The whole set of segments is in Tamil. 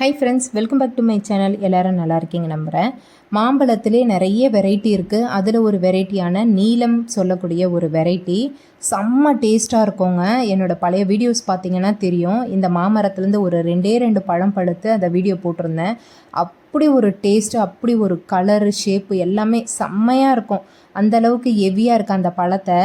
Hi friends welcome back to my channel எல்லோரும் நல்லா இருக்கீங்க நம்புகிறேன் மாம்பழத்திலே நிறைய வெரைட்டி இருக்குது அதில் ஒரு வெரைட்டியான நீலம் சொல்லக்கூடிய ஒரு வெரைட்டி செம்ம டேஸ்ட்டாக இருக்குங்க. என்னோட பழைய வீடியோஸ் பார்த்தீங்கன்னா தெரியும். இந்த மாமரத்துலேருந்து ஒரு ரெண்டே ரெண்டு பழம் பழுத்து அந்த வீடியோ போட்டிருந்தேன். அப்படி ஒரு டேஸ்ட்டு அப்படி ஒரு கலரு ஷேப்பு எல்லாமே செம்மையாக இருக்கும். அந்த அளவுக்கு ஹெவியாக இருக்குது அந்த பழத்தை.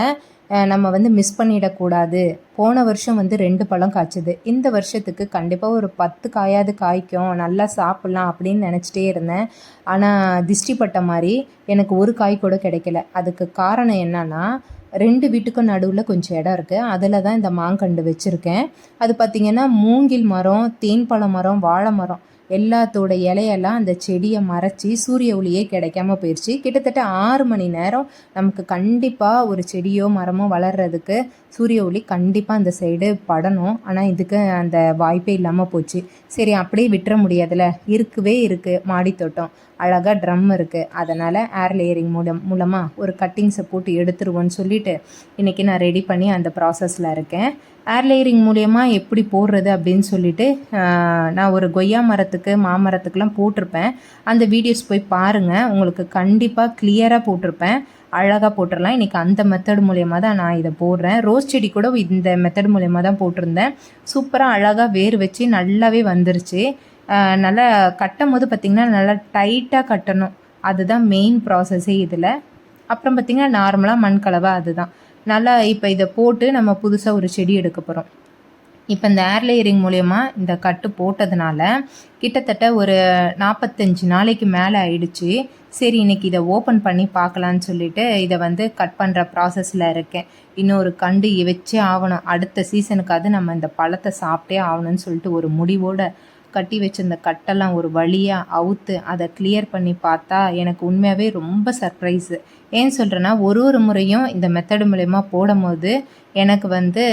நம்ம வந்து மிஸ் பண்ணிடக்கூடாது. போன வருஷம் வந்து ரெண்டு பழம் காய்ச்சுது. இந்த வருஷத்துக்கு கண்டிப்பாக ஒரு பத்து காயாவது காய்க்கும். நல்லா சாப்பிட்லாம் அப்படின்னு நினச்சிட்டே இருந்தேன். ஆனால் திஷ்டி பட்ட மாதிரி எனக்கு ஒரு காய் கூட கிடைக்கல. அதுக்கு காரணம் என்னன்னா ரெண்டு வீட்டுக்கும் நடுவில் கொஞ்சம் இடம் இருக்குது அதில் தான் இந்த மாங்கண்டு வச்சுருக்கேன். அது பார்த்திங்கன்னா மூங்கில் மரம் தேன்பழ மரம் வாழை மரம் எல்லாத்தோட இலையெல்லாம் அந்த செடியை மறைச்சி சூரிய ஒளியே கிடைக்காம போயிடுச்சு கிட்டத்தட்ட ஆறு மணி நேரம் நமக்கு கண்டிப்பாக ஒரு செடியோ மரமோ வளர்கிறதுக்கு சூரிய ஒளி கண்டிப்பாக அந்த சைடு படணும். ஆனால் இதுக்கு அந்த வாய்ப்பே இல்லாமல் போச்சு. சரி அப்படியே விட்டுற முடியாதுல்ல இருக்கவே இருக்குது மாடித்தோட்டம். அழகாக ட்ரம் இருக்குது அதனால் ஏர் லேயரிங் மூலம் மூலமாக ஒரு கட்டிங்ஸை போட்டு எடுத்துருவோன்னு சொல்லிட்டு இன்றைக்கி நான் ரெடி பண்ணி அந்த ப்ராசஸில் இருக்கேன். ஏர் லேயரிங் மூலயமா எப்படி போடுறது அப்படின்னு சொல்லிட்டு நான் ஒரு கொய்யா மரத்துக்கு மாமரத்துக்குலாம் போட்டிருப்பேன். அந்த வீடியோஸ் போய் பாருங்கள் உங்களுக்கு கண்டிப்பாக கிளியராக போட்டிருப்பேன். அழகாக போட்டுடலாம் இன்றைக்கி அந்த மெத்தட் மூலயமா தான் நான் இதை போடுறேன். ரோஸ் செடி கூட இந்த மெத்தட் மூலயமா தான் போட்டிருந்தேன். சூப்பராக அழகாக வேர் வச்சு நல்லாவே வந்துருச்சு. நல்லா கட்டும் போது பார்த்திங்கன்னா நல்லா டைட்டாக கட்டணும். அதுதான் மெயின் ப்ராசஸ்ஸே இதில். அப்புறம் பார்த்திங்கன்னா நார்மலாக மண் கலவை அதுதான். நல்லா இப்போ இதை போட்டு நம்ம புதுசாக ஒரு செடி எடுக்க போகிறோம் இப்போ இந்த ஏர் லேயரிங் மூலயமா இந்த கட்டு போட்டதுனால கிட்டத்தட்ட ஒரு நாற்பத்தஞ்சு நாளைக்கு மேலே ஆயிடுச்சு. சரி இன்னைக்கு இதை ஓப்பன் பண்ணி பார்க்கலான்னு சொல்லிட்டு இதை வந்து கட் பண்ணுற ப்ராசஸில் இருக்கேன். இன்னொரு கண்டு வச்சே ஆகணும். அடுத்த சீசனுக்காவது நம்ம இந்த பழத்தை சாப்பிட்டே ஆகணும்னு சொல்லிட்டு ஒரு முடிவோட கட்டி வச்சிருந்த கட்டெல்லாம் ஒரு வழியாக அவுத்து அதை கிளியர் பண்ணி பார்த்தா எனக்கு உண்மையாகவே ரொம்ப சர்ப்ரைஸு ஏன் சொல்கிறேன்னா ஒரு ஒரு முறையும் இந்த மெத்தடு மூலயமா போடும்போது எனக்கு வந்து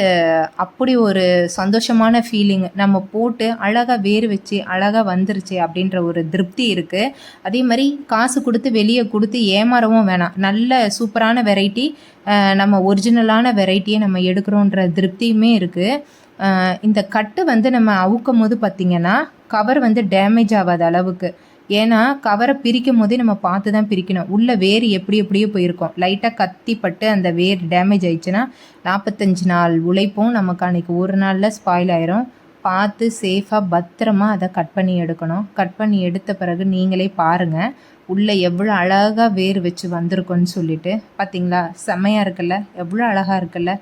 அப்படி ஒரு சந்தோஷமான ஃபீலிங் நம்ம போட்டு அழகாக வேர் வச்சு அழகாக வந்துருச்சு அப்படின்ற ஒரு திருப்தி இருக்குது அதே மாதிரி காசு கொடுத்து வெளியே கொடுத்து ஏமாறவும் வேணாம். நல்ல சூப்பரான வெரைட்டி நம்ம ஒரிஜினலான வெரைட்டியை நம்ம எடுக்கிறோன்ற திருப்தியுமே இருக்குது இந்த கட்டு வந்து நம்ம அவுக்கும் போது பார்த்திங்கன்னா கவர் வந்து டேமேஜ் ஆகாத அளவுக்கு. ஏன்னா கவரை பிரிக்கும் போதே நம்ம பார்த்து தான் பிரிக்கணும். உள்ள வேர் எப்படி எப்படியோ போயிருக்கும். லைட்டாக கத்தி பட்டு அந்த வேர் டேமேஜ் ஆயிடுச்சுன்னா நாற்பத்தஞ்சு நாள் உழைப்பும் நமக்கு அன்றைக்கி ஒரு நாளில் ஸ்பாயில் ஆயிரும். பார்த்து சேஃபாக பத்திரமா அதை கட் பண்ணி எடுக்கணும். கட் பண்ணி எடுத்த பிறகு நீங்களே பாருங்கள் உள்ளே எவ்வளோ அழகாக வேர் வச்சு வந்திருக்கோன்னு சொல்லிட்டு. பார்த்தீங்களா செம்மையாக இருக்குல்ல? எவ்வளோ அழகாக இருக்குல்ல?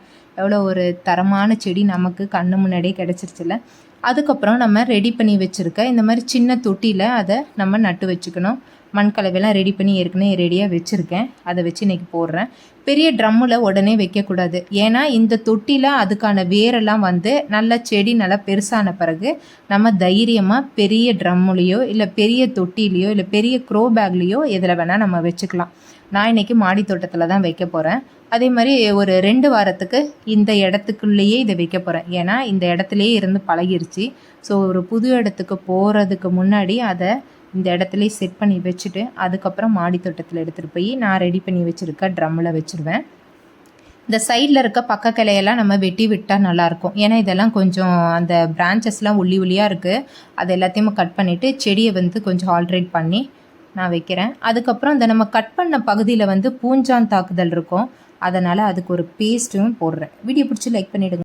எவ்வளோ ஒரு தரமான செடி நமக்கு கண்ணு முன்னாடியே கிடச்சிருச்சுல அதுக்கப்புறம் நம்ம ரெடி பண்ணி வச்சுருக்க இந்த மாதிரி சின்ன தொட்டியில் அதை நம்ம நட்டு வச்சுக்கணும். மண் கலவையெல்லாம் ரெடி பண்ணி ஏற்கனவே ரெடியாக வச்சுருக்கேன். அதை வச்சு இன்றைக்கி போடுறேன். பெரிய ட்ரம்மில் உடனே வைக்கக்கூடாது. ஏன்னா இந்த தொட்டியில் அதுக்கான வேரெல்லாம் வந்து நல்ல செடி நல்லா பெருசான பிறகு நம்ம தைரியமாக பெரிய ட்ரம்முலேயோ இல்லை பெரிய தொட்டிலையோ இல்லை பெரிய க்ரோ பேக்லேயோ எதில் வேணால் நம்ம வச்சுக்கலாம். நான் இன்றைக்கி மாடி தோட்டத்தில் தான் வைக்க போகிறேன் அதே மாதிரி ஒரு ரெண்டு வாரத்துக்கு இந்த இடத்துக்குள்ளேயே இதை வைக்க போகிறேன் ஏன்னா இந்த இடத்துலையே இருந்து பழகிருச்சு. ஸோ ஒரு புது இடத்துக்கு போகிறதுக்கு முன்னாடி அதை இந்த இடத்துலையே செட் பண்ணி வச்சுட்டு அதுக்கப்புறம் மாடி தோட்டத்தில் எடுத்துகிட்டு போய் நான் ரெடி பண்ணி வச்சுருக்க ட்ரம்மில் வச்சுருவேன். இந்த சைடில் இருக்க பக்க கிளையெல்லாம் நம்ம வெட்டி விட்டால் நல்லாயிருக்கும். ஏன்னா இதெல்லாம் கொஞ்சம் அந்த பிரான்ச்சஸ்லாம் ஒல்லி ஒல்லியாக இருக்குது அது எல்லாத்தையும் கட் பண்ணிவிட்டு செடியை வந்து கொஞ்சம் ஆல்ட்ரேட் பண்ணி நான் வைக்கிறேன். அதுக்கப்புறம் அந்த நம்ம கட் பண்ண பகுதியில் வந்து பூஞ்சான் தாக்குதல் இருக்கும். அதனால் அதுக்கு ஒரு பேஸ்ட்டும் போடுறேன். வீடியோ பிடிச்சி லைக் பண்ணிவிடுங்க